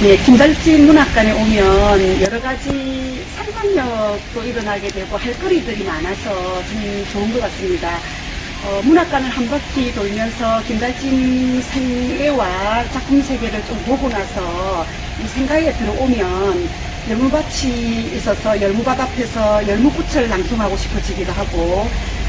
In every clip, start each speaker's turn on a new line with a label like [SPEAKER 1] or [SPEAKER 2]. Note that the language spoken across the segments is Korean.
[SPEAKER 1] 예, 김달진 문학관에 오면 여러 가지 상상력도 일어나게 되고 할 거리들이 많아서 좀 좋은 것 같습니다. 어, 문학관을 한 바퀴 돌면서 김달진 생애와 작품 세계를 좀 보고 나서 이 생가에 들어오면 열무밭이 있어서 열무밭 앞에서 열무꽃을 낭송하고 싶어지기도 하고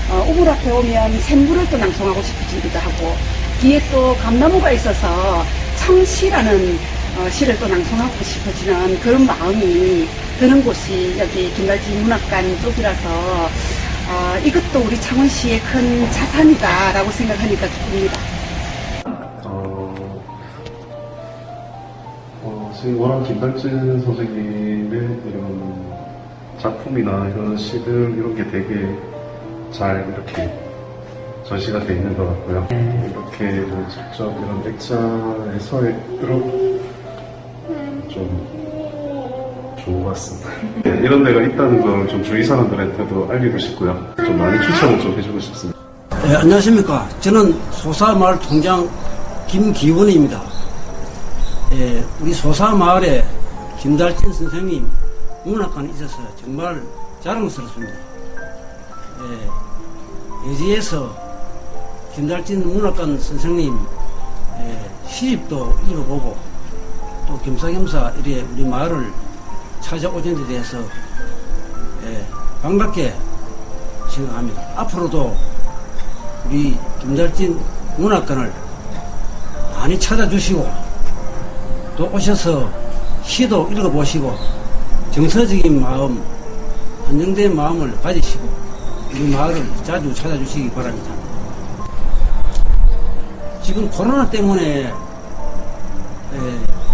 [SPEAKER 1] 어, 우물 앞에 오면 샘물을 또 낭송하고 싶어지기도 하고 뒤에 또 감나무가 있어서 청시라는 어, 시를 또 낭송하고 싶어지는 그런 마음이 드는 곳이 여기 김달진 문학관 쪽이라서 어, 이것도 우리 창원시의 큰 자산이다라고 생각하니까 기쁩니다.
[SPEAKER 2] 지금 워낙 김달진 선생님의 이런 작품이나 이런 시들 이런 게 되게 잘 이렇게 전시가 돼 있는 것 같고요. 이렇게 뭐 직접 이런 액자에서 이런 좀 좋은 것 같습니다. 네, 이런 데가 있다는 걸 좀 주위 사람들한테도 알리고 싶고요. 좀 많이 추천을 좀 해주고 싶습니다.
[SPEAKER 3] 네, 안녕하십니까. 저는 소사마을 통장 김기훈입니다. 예, 우리 소사마을에 김달진 선생님 문학관이 있어서 정말 자랑스럽습니다. 예, 여지에서 김달진 문학관 선생님 예, 시집도 읽어보고 또 겸사겸사 이래 우리 마을을 찾아오는 데 대해서 예, 반갑게 생각합니다. 앞으로도 우리 김달진 문학관을 많이 찾아주시고 또 오셔서 시도 읽어보시고 정서적인 마음, 안정된 마음을 가지시고 우리 마을을 자주 찾아주시기 바랍니다. 지금 코로나 때문에 에,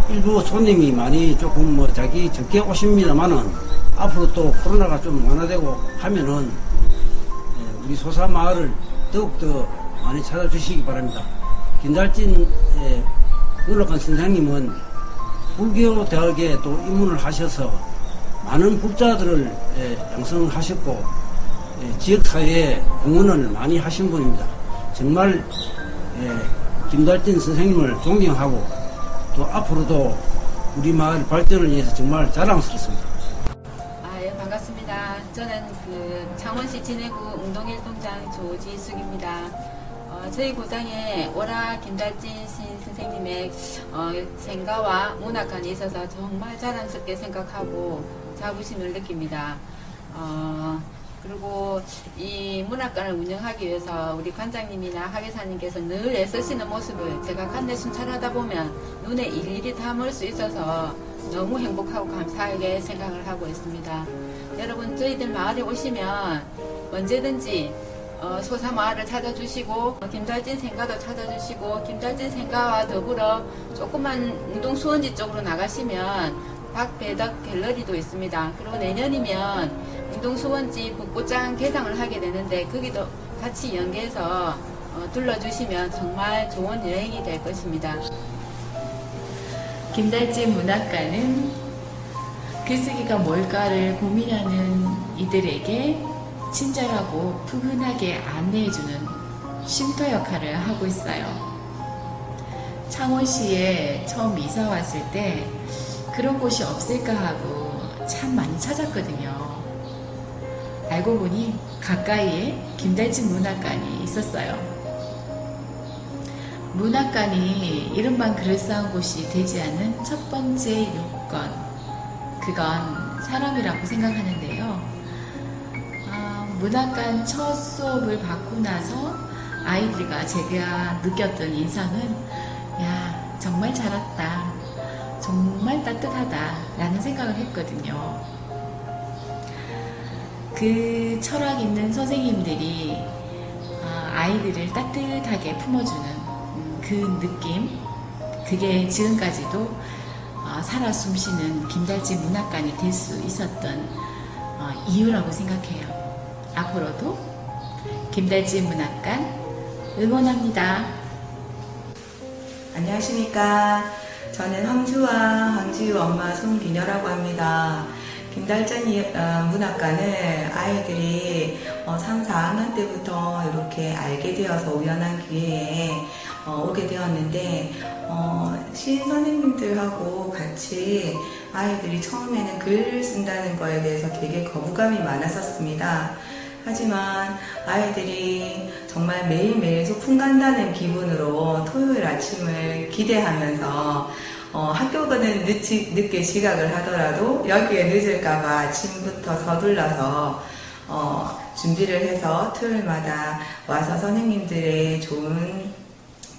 [SPEAKER 3] 일부 손님이 많이 조금 뭐 자기 적게 오십니다만은 앞으로 또 코로나가 좀 완화되고 하면은 예, 우리 소사 마을을 더욱더 많이 찾아주시기 바랍니다. 김달진 예, 문학관 선생님은 불교 대학에 또 입문을 하셔서 많은 불자들을 예, 양성하셨고 예, 지역사회에 공헌을 많이 하신 분입니다. 정말 예, 김달진 선생님을 존경하고 또 앞으로도 우리 마을 발전을 위해서 정말 자랑스럽습니다.
[SPEAKER 4] 아, 예, 반갑습니다. 저는 그 창원시 진해구 웅동일동장 조지숙입니다. 어, 저희 고장에 오라 김달진 신 선생님의 어, 생가와 문학관이 있어서 정말 자랑스럽게 생각하고 자부심을 느낍니다. 어, 이 문학관을 운영하기 위해서 우리 관장님이나 학예사님께서 늘 애쓰시는 모습을 제가 간내 순찰하다 보면 눈에 일일이 담을 수 있어서 너무 행복하고 감사하게 생각을 하고 있습니다. 여러분 저희들 마을에 오시면 언제든지 어, 소사 마을을 찾아주시고 어, 김달진 생가도 찾아주시고 김달진 생가와 더불어 조그만 운동 수원지 쪽으로 나가시면 박배덕 갤러리도 있습니다. 그리고 내년이면 운동 수원지 북꽃장 개장을 하게 되는데 거기도 같이 연계해서 어, 둘러주시면 정말 좋은 여행이 될 것입니다.
[SPEAKER 5] 김달진 문학관은 글쓰기가 뭘까를 고민하는 이들에게 친절하고 푸근하게 안내해주는 쉼터 역할을 하고 있어요. 창원시에 처음 이사 왔을 때 그런 곳이 없을까 하고 참 많이 찾았거든요. 알고 보니 가까이에 김달진 문학관이 있었어요. 문학관이 이름만 그럴싸한 곳이 되지 않는 첫 번째 요건, 그건 사람이라고 생각하는데요. 아, 문학관 첫 수업을 받고 나서 아이들과 제가 느꼈던 인상은, 야, 정말 잘 왔다. 정말 따뜻하다. 라는 생각을 했거든요. 그 철학 있는 선생님들이 아, 아이들을 따뜻하게 품어주는 음, 그 느낌, 그게 지금까지도 어, 살아 숨쉬는 김달진 문학관이 될 수 있었던 어, 이유라고 생각해요. 앞으로도 김달진 문학관 응원합니다.
[SPEAKER 6] 안녕하십니까. 저는 황주와 황지유 엄마 손기녀라고 합니다. 이- 어, 문학관을 아이들이 어, 3, 4학년 때부터 이렇게 알게 되어서 우연한 기회에 어, 오게 되었는데 어, 시인 선생님들하고 같이 아이들이 처음에는 글을 쓴다는 거에 대해서 되게 거부감이 많았었습니다. 하지만 아이들이 정말 매일매일 소풍 간다는 기분으로 토요일 아침을 기대하면서 어, 학교 가는 늦지, 늦게 지각을 하더라도 여기에 늦을까봐 아침부터 서둘러서 어, 준비를 해서 토요일마다 와서 선생님들의 좋은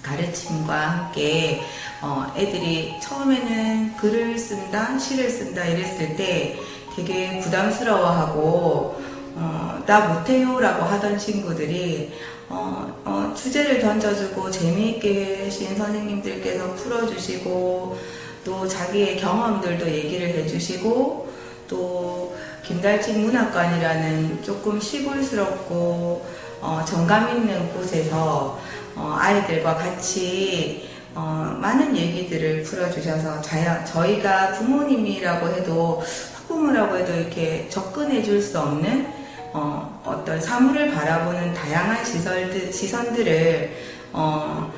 [SPEAKER 6] 가르침과 함께 어, 애들이 처음에는 글을 쓴다, 시를 쓴다 이랬을 때 되게 부담스러워하고 어, 나 못해요라고 하던 친구들이 어, 어, 주제를 던져주고 재미있게 신 선생님들께서 풀어주시고 또 자기의 경험들도 얘기를 해주시고 또 김달진 문학관이라는 조금 시골스럽고 어, 정감 있는 곳에서 어, 아이들과 같이 어, 많은 얘기들을 풀어주셔서 자야, 저희가 부모님이라고 해도 학부모라고 해도 이렇게 접근해 줄 수 없는 어, 어떤 사물을 바라보는 다양한 시설들, 시선들을 어,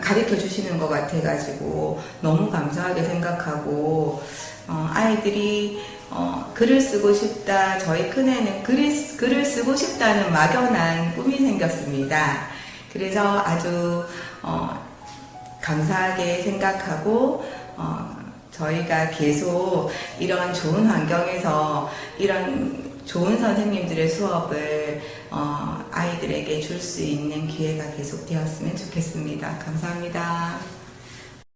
[SPEAKER 6] 가르쳐 주시는 것 같아가지고 너무 감사하게 생각하고 어, 아이들이 어, 글을 쓰고 싶다. 저희 큰애는 글을, 글을 쓰고 싶다는 막연한 꿈이 생겼습니다. 그래서 아주 어, 감사하게 생각하고 어, 저희가 계속 이런 좋은 환경에서 이런 좋은 선생님들의 수업을 어, 아이들에게 줄 수 있는 기회가 계속 되었으면 좋겠습니다. 감사합니다.